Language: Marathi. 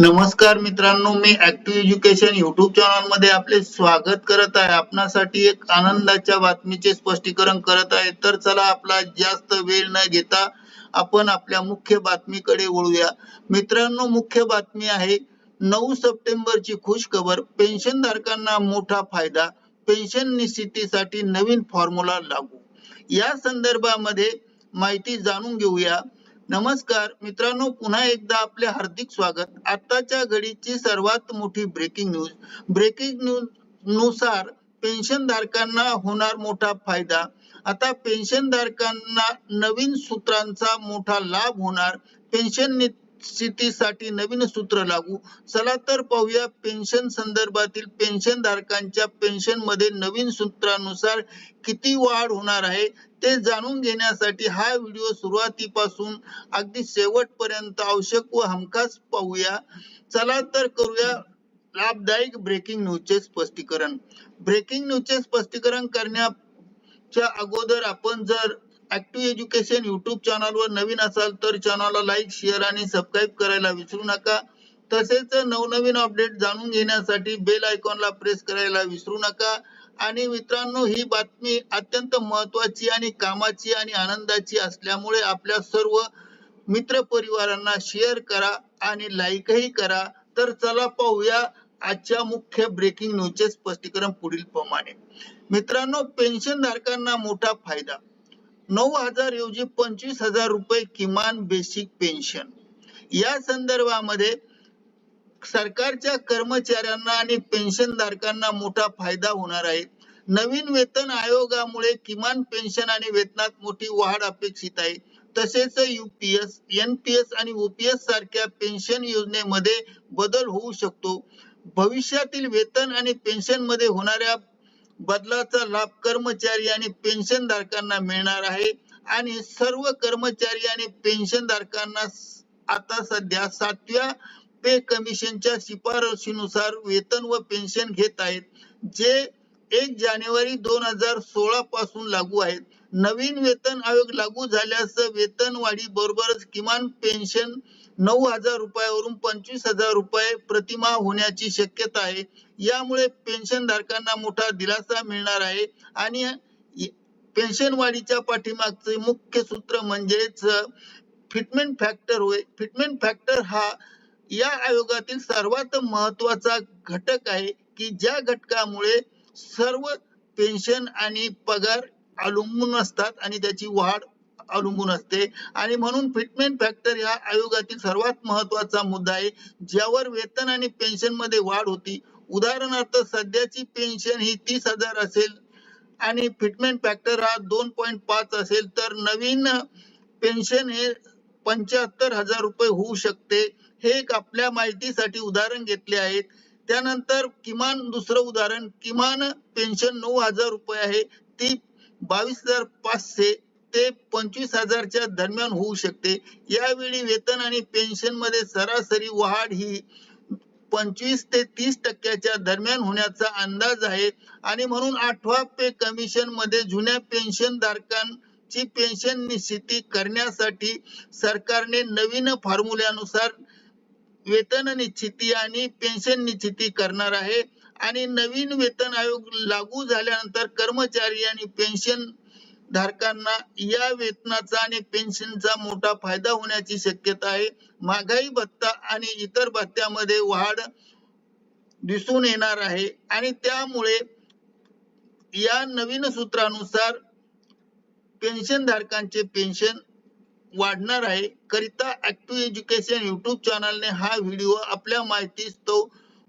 नमस्कार मित्रांनो मी ऍक्टिव्ह एज्युकेशन युट्यूब चॅनलमध्ये आपले स्वागत करत आहे. आपणासाठी एक आनंदाच्या बातमीचे स्पष्टीकरण करत आहे. तर चला आपला जास्त वेळ न घेता आपण आपल्या मुख्य बातमीकडे वळूया. मित्रांनो मुख्य बातमी आहे नऊ सप्टेंबरची खुश खबर पेन्शन धारकांना मोठा फायदा पेन्शन निश्चितीसाठी नवीन फॉर्म्युला लागू. या संदर्भामध्ये माहिती जाणून घेऊया. नमस्कार मित्रांनो पुन्हा एकदा आपले हार्दिक स्वागत. आताच्या घडीची सर्वात मोठी ब्रेकिंग न्यूज ब्रेकिंग न्यूजनुसार पेन्शन धारकांना होणार मोठा फायदा. आता पेन्शन धारकांना नवीन सूत्रांचा मोठा लाभ होणार. पेन्शन निश्चितीसाठी नवीन सूत्र लागू. चला तर पाहूया पेन्शन संदर्भातील पेन्शन धारकांच्या पेन्शनमध्ये नवीन सूत्रानुसार किती वाढ होणार आहे ते जाणून घेण्यासाठी हा व्हिडिओ सुरुवातीपासून अगदी शेवटपर्यंत आवश्यक व हमखास पाहूया. चला तर करूया लाभदायक ब्रेकिंग न्यूजचे स्पष्टीकरण. ब्रेकिंग न्यूजचे स्पष्टीकरण करण्याच्या अगोदर आपण जर ऍक्टिव्ह एज्युकेशन युट्यूब चॅनलवर नवीन असाल तर चॅनलला लाईक शेअर आणि सबस्क्राईब करायला विसरू नका. तसेच नवनवीन अपडेट जाणून घेण्यासाठी बेल आयकॉनला प्रेस करायला विसरू नका. आणि मित्रांनो ही बातमी अत्यंत महत्वाची आणि कामाची आणि आनंदाची असल्यामुळे आपल्या सर्व मित्र परिवारांना शेअर करा आणि लाईकही करा. तर चला पाहूया आजच्या मुख्य ब्रेकिंग न्यूजचे स्पष्टीकरण पुढील प्रमाणे मित्रांनो पेन्शन धारकांना मोठा फायदा. नऊ हजार ऐवजी पंचवीस हजार रुपये किमान बेसिक पेन्शन या संदर्भामध्ये सरकारच्या कर्मचाऱ्यांना आणि पेन्शन धारकांना मोठा फायदा होणार आहे. नवीन वेतन आयोगामुळे किमान पेन्शन आणि वेतनात मोठी वाढ अपेक्षित आहे. तसेच युपीएस एनपीएस आणि ओपीएस सारख्या पेन्शन योजनेमध्ये बदल होऊ शकतो. भविष्यातील वेतन आणि पेन्शनमध्ये होणाऱ्या बदलाचा लाभ कर्मचारी आणि पेन्शन धारकांना मिळणार आहे. आणि सर्व कर्मचारी आणि पेन्शन धारकांना आता सध्या सातव्या पे कमिशनच्या शिफारशीनुसार वेतन व पेन्शन घेत आहेत जे एक जानेवारी दोन हजार सोळा पासून लागू आहेत. नवीन वेतन आयोग लागू झाल्यास वेतन वाढी बरोबरच किमान पेन्शन नऊ हजार रुपयावरून पंचवीस हजार रुपये प्रतिमा होण्याची शक्यता आहे. यामुळे पेन्शन धारकांना मोठा दिलासा मिळणार आहे. आणि पेन्शन वाढीच्या पाठीमागचे मुख्य सूत्र म्हणजेच फिटमेंट फॅक्टर होय. फिटमेंट फॅक्टर हा या आयोगातील सर्वात महत्त्वाचा घटक आहे की ज्या घटकामुळे सर्व पेन्शन आणि पगार अवलंबून असतात आणि त्याची वाढ अवलंबून असते. आणि म्हणून फिटमेंट फॅक्टर या आयोगातील सर्वात महत्त्वाचा मुद्दा आहे ज्यावर वेतन आणि पेन्शनमध्ये वाढ होती. उदाहरणार्थ सध्याची पेन्शन ही तीस हजार असेल आणि फिटमेंट फॅक्टर हा दोन पॉईंट पाच असेल तर नवीन पेन्शन हे पंच्याहत्तर हजार रुपये होऊ शकते. हे एक आपल्या माहितीसाठी उदाहरण घेतले आहेत. त्यानंतर किमान दुसरं उदाहरण किमान पेन्शन नऊ हजार रुपये आहे. ती बावीस हजार पाचशे ते पंचवीस हजारच्या दरम्यान होऊ शकते. यावेळी वेतन आणि पेन्शनमध्ये सरासरी वाढ ही पंचवीस ते तीस टक्क्याच्या दरम्यान होण्याचा अंदाज आहे. आणि म्हणून आठवा पे कमिशनमध्ये जुन्या पेन्शन धारकांची पेन्शन निश्चिती करण्यासाठी सरकारने नवीन फॉर्म्युल्यानुसार वेतन निश्चिती आणि पेन्शन निश्चिती करणार आहे. आणि नवीन वेतन आयोग लागू झाल्यानंतर कर्मचारी आणि पेन्शन धारकांना या वेतनाचा आणि पेन्शनचा मोठा फायदा होण्याची शक्यता आहे. महागाई भत्ता आणि इतर भत्त्यामध्ये वाढ दिसून येणार आहे. आणि त्यामुळे या नवीन सूत्रानुसार पेन्शन धारकांचे पेन्शन वाढणार आहे. करिता ऍक्टिव्ह एज्युकेशन युट्यूब चॅनलने हा व्हिडिओ आपल्या माहितीस तो